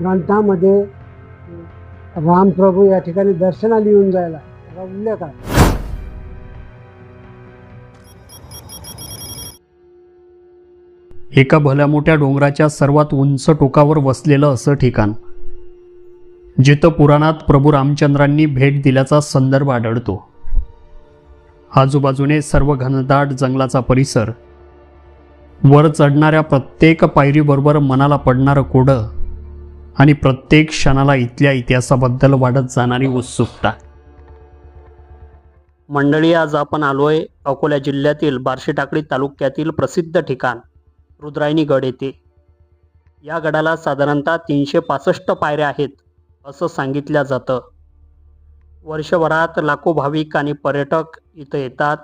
ग्रंथामध्ये रामप्रभू या ठिकाणी दर्शनाला येऊन जायला उल्लेख आहे एका भल्या मोठ्या डोंगराच्या सर्वात उंच टोकावर वसलेलं असं ठिकाण. जिथं पुराणात प्रभू रामचंद्रांनी भेट दिल्याचा संदर्भ आढळतो. आजूबाजूने सर्व घनदाट जंगलाचा परिसर वर चढणाऱ्या प्रत्येक पायरीबरोबर मनाला पडणारं कोडं आणि प्रत्येक क्षणाला इथल्या इतिहासाबद्दल वाढत जाणारी उत्सुकता. मंडळी आज आपण आलोय अकोला जिल्ह्यातील बार्शी टाकळी तालुक्यातील प्रसिद्ध ठिकाण रुद्रायणी गड येथे. या गडाला साधारणतः तीनशे पासष्ट पायऱ्या आहेत असं सांगितलं जातं. वर्षभरात लाखो भाविक आणि पर्यटक इथं येतात.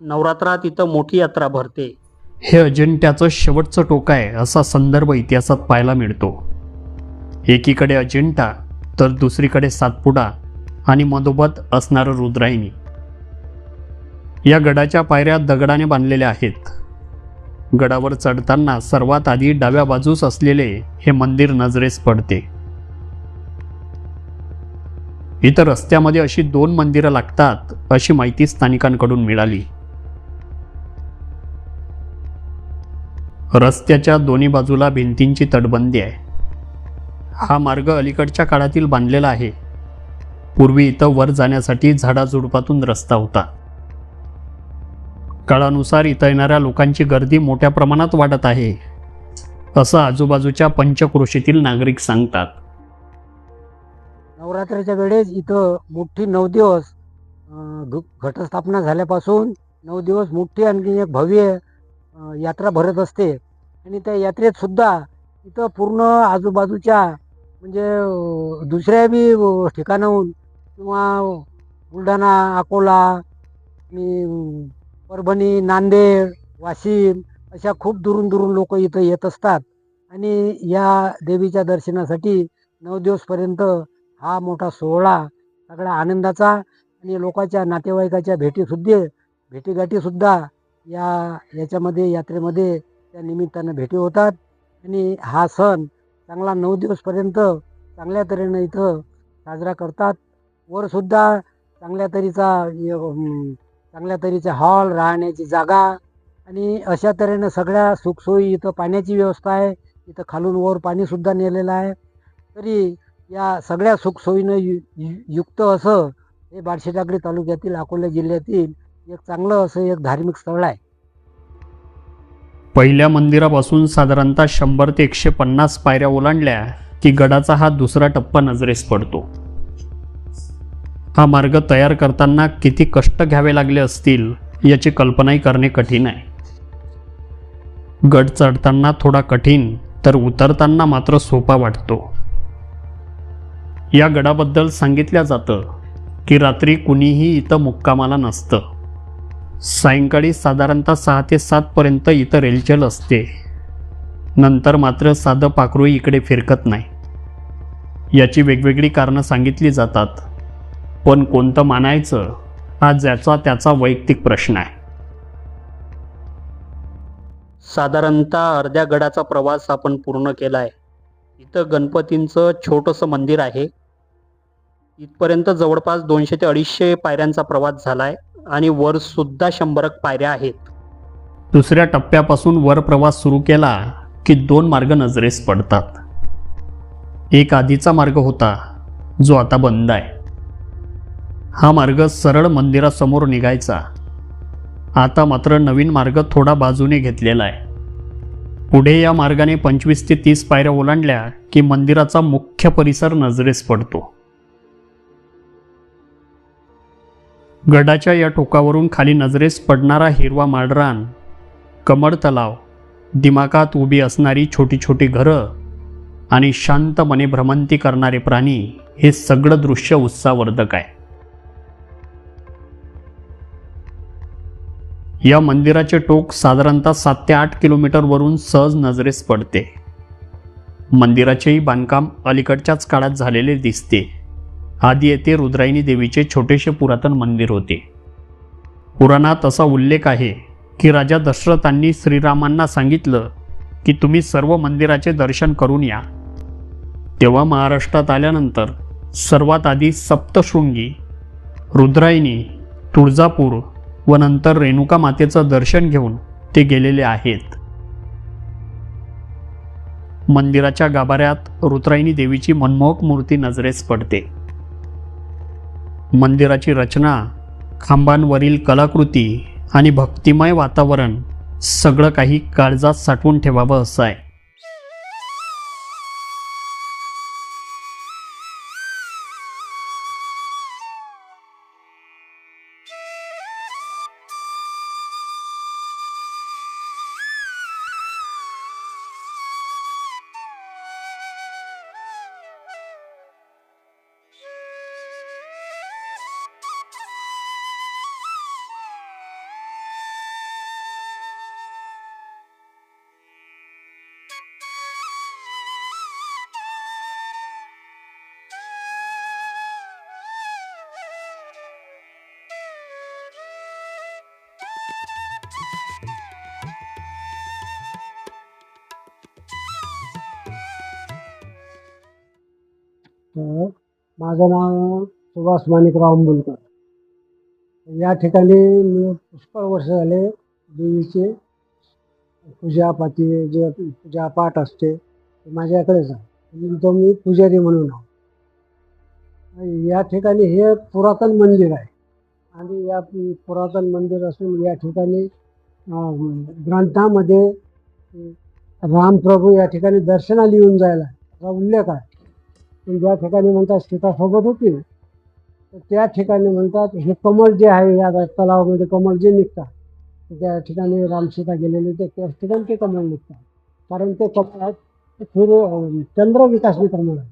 नवरात्रात इथं मोठी यात्रा भरते. हे अजिंठ्याचं शेवटचं टोक आहे असा संदर्भ इतिहासात पाहायला मिळतो. एकीकडे अजिंठा तर दुसरीकडे सातपुडा आणि मधोमध असणारं रुद्रायणी. या गडाच्या पायऱ्या दगडाने बांधलेल्या आहेत. गडावर चढताना सर्वात आधी डाव्या बाजूस असलेले हे मंदिर नजरेस पडते. इतर रस्त्यामध्ये अशी दोन मंदिरं लागतात अशी माहिती स्थानिकांकडून मिळाली. रस्त्याच्या दोन्ही बाजूला भिंतींची तटबंदी आहे. हा मार्ग अलीकडच्या काळातील बांधलेला आहे. पूर्वी इथं वर जाण्यासाठी झाडाझुडपातून रस्ता होता. काळानुसार इथं येणाऱ्या लोकांची गर्दी मोठ्या प्रमाणात वाढत आहे असं आजूबाजूच्या पंचक्रोशीतील नागरिक सांगतात. नवरात्रीच्या वेळेस इथं मोठी नऊ दिवस घ- घटस्थापना झाल्यापासून नऊ दिवस मोठी आणखी एक भव्य अं, यात्रा भरत असते. आणि त्या यात्रेत सुद्धा इथं पूर्ण आजूबाजूच्या म्हणजे दुसऱ्या बी ठिकाणाहून किंवा बुलढाणा अकोला मी परभणी नांदेड वाशिम अशा खूप दुरून दुरून लोक इथं येत असतात. आणि या देवीच्या दर्शनासाठी नऊ दिवसपर्यंत हा मोठा सोहळा सगळ्या आनंदाचा आणि लोकांच्या नातेवाईकाच्या भेटीसुद्धा भेटीगाठीसुद्धा या याच्यामध्ये यात्रेमध्ये त्या निमित्तानं भेटी होतात. आणि हा सण चांगला नऊ दिवसपर्यंत चांगल्या तऱ्हेनं इथं साजरा करतात. वरसुद्धा चांगल्या तऱ्हेचा चांगल्या तऱ्हेचा हॉल राहण्याची जागा आणि अशा तऱ्हेनं सगळ्या सुखसोयी इथं पाण्याची व्यवस्था आहे. इथं खालून वर पाणीसुद्धा नेलेलं आहे. तरी या सगळ्या सुखसोयीनं यु यु- युक्त असं हे बार्शी टाकळी तालुक्यातील अकोला जिल्ह्यातील एक चांगलं असं एक धार्मिक स्थळ आहे. पहिल्या मंदिरापासून साधारणतः शंभर ते एकशे पन्नास पायऱ्या ओलांडल्या की गडाचा हा दुसरा टप्पा नजरेस पडतो. हा मार्ग तयार करताना किती कष्ट घ्यावे लागले असतील याची कल्पनाही करणे कठीण आहे. गड चढताना थोडा कठीण तर उतरताना मात्र सोपा वाटतो. या गडाबद्दल सांगितलं जातं की रात्री कुणीही इथं मुक्कामाला नसतं. सायंकाळी साधारणतः सहा ते सातपर्यंत इथं रेलचल असते. नंतर मात्र साधं पाखरू इकडे फिरकत नाही. याची वेगवेगळी कारणं सांगितली जातात. पण कोणतं मानायचं हा ज्याचा त्याचा वैयक्तिक प्रश्न आहे. साधारणतः अर्ध्या गडाचा प्रवास आपण पूर्ण केला आहे इथं गणपतींचं छोटंसं मंदिर आहे. इथपर्यंत जवळपास दोनशे ते अडीचशे पायऱ्यांचा प्रवास झाला आहे आणि वर सुद्धा शंभरक पायऱ्या आहेत. दुसऱ्या टप्प्यापासून वर प्रवास सुरू केला की दोन मार्ग नजरेस पडतात. एक आधीचा मार्ग होता जो आता बंद आहे. हा मार्ग सरळ मंदिरासमोर निघायचा. आता मात्र नवीन मार्ग थोडा बाजूने घेतलेला आहे. पुढे या मार्गाने पंचवीस ते तीस पायऱ्या ओलांडल्या की मंदिराचा मुख्य परिसर नजरेस पडतो. गडाच्या या टोकावरून खाली नजरेस पडणारा हिरवा माळरान कमळ तलाव दिमागात उभी असणारी छोटी छोटी घरं आणि शांतपणे भ्रमंती करणारे प्राणी हे सगळं दृश्य उत्साहवर्धक आहे. या मंदिराचे टोक साधारणतः सात ते आठ किलोमीटरवरून सहज नजरेस पडते. मंदिराचेही बांधकाम अलीकडच्याच काळात झालेले दिसते. आधी येथे रुद्रायणी देवीचे छोटेसे पुरातन मंदिर होते. पुराणात असा उल्लेख आहे की राजा दशरथांनी श्रीरामांना सांगितलं की तुम्ही सर्व मंदिराचे दर्शन करून या. तेव्हा महाराष्ट्रात आल्यानंतर सर्वात आधी सप्तशृंगी रुद्रायणी तुळजापूर व नंतर रेणुका मातेचं दर्शन घेऊन ते गेलेले आहेत. मंदिराच्या गाभाऱ्यात रुद्रायणी देवीची मनमोहक मूर्ती नजरेस पडते. मंदिराची रचना खांबांवरील कलाकृती आणि भक्तिमय वातावरण सगळं काही काळजात साठवून ठेवावं असं आहे. तर माझं नाव सुभाष माणिकराव अंबुलकर. या ठिकाणी मी पुष्कळ वर्ष झाले देवीचे पूजापाती जे पूजापाठ असते ते माझ्याकडेच आहे. तो मी पुजारी म्हणून आहो. या ठिकाणी हे पुरातन मंदिर आहे. आणि या पुरातन मंदिर असून या ठिकाणी ग्रंथामध्ये रामप्रभू या ठिकाणी दर्शनाला येऊन जायला असा उल्लेख आहे. पण ज्या ठिकाणी म्हणतात सीतासोबत होती तर त्या ठिकाणी म्हणतात हे कमळ जे आहे या तलावामध्ये कमळ जे निघतात त्या ठिकाणी रामसीता गेलेले ते त्याच ठिकाणी ते कमळ निघतात. कारण ते कमळात सूर्य चंद्र विकासनी कमळ आहे.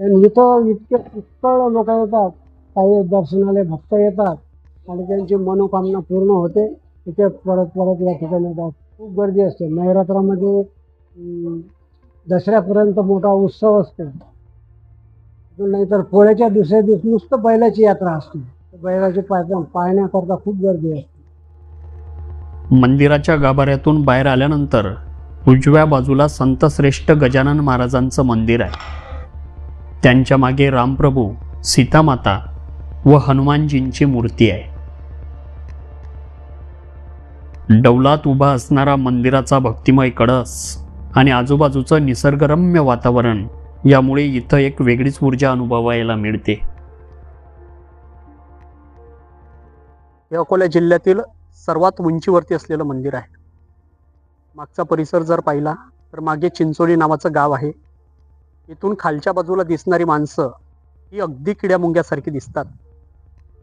आणि इथं इतके पुष्कळ लोक येतात काही दर्शनाला भक्त येतात आणि त्यांची मनोकामना पूर्ण होते तिथे परत परत या ठिकाणी येतात खूप गर्दी असते. नवरात्रामध्ये दसऱ्यापर्यंत मोठा उत्सव असतो. नाहीतर पोळ्याच्या दुसऱ्या दिवशी नुसतं बैलाची यात्रा असते. बैलाची पाय पाहण्याकरता खूप गर्दी असते. मंदिराच्या गाभाऱ्यातून बाहेर आल्यानंतर उजव्या बाजूला संतश्रेष्ठ गजानन महाराजांचं मंदिर आहे. त्यांच्या मागे रामप्रभू सीतामाता व हनुमानजींची मूर्ती आहे. डौलात उभा असणारा मंदिराचा भक्तिमय कळस आणि आजूबाजूचं निसर्गरम्य वातावरण यामुळे इथं एक वेगळीच ऊर्जा अनुभवायला मिळते. हे अकोला जिल्ह्यातील सर्वात उंचीवरती असलेलं मंदिर आहे. मागचा परिसर जर पाहिला तर मागे चिंचोली नावाचं गाव आहे. इथून खालच्या बाजूला दिसणारी माणसं ही अगदी किड्या मुंग्यासारखी दिसतात.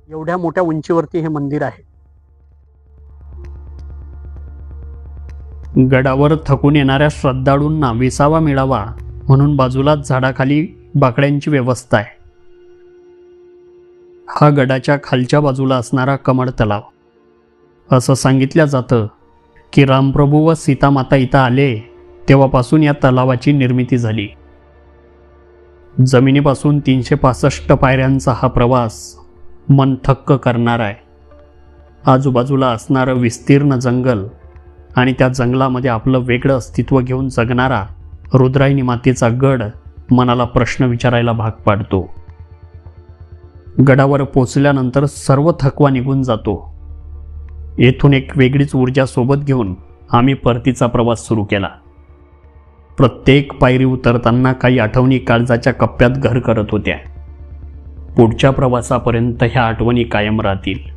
एवढ्या मोठ्या उंचीवरती हे मंदिर आहे. गडावर थकून येणाऱ्या श्रद्धाळूंना विसावा मिळावा म्हणून बाजूलाच झाडाखाली बाकड्यांची व्यवस्था आहे. हा गडाच्या खालच्या बाजूला असणारा कमळ तलाव. असं सांगितलं जातं की रामप्रभू व सीतामाता इथं आले तेव्हापासून या तलावाची निर्मिती झाली. जमिनीपासून तीनशे पासष्ट पायऱ्यांचा हा प्रवास मन थक्क करणार आहे. आजूबाजूला असणारं विस्तीर्ण जंगल आणि त्या जंगलामध्ये आपलं वेगळं अस्तित्व घेऊन जगणारा रुद्रायणी मातेचा गड मनाला प्रश्न विचारायला भाग पाडतो. गडावर पोचल्यानंतर सर्व थकवा निघून जातो. येथून एक वेगळीच ऊर्जा सोबत घेऊन आम्ही परतीचा प्रवास सुरू केला. प्रत्येक पायरी उतरताना काही आठवणी काळजाच्या कप्प्यात घर करत होत्या. पुढच्या प्रवासापर्यंत ह्या आठवणी कायम राहतील.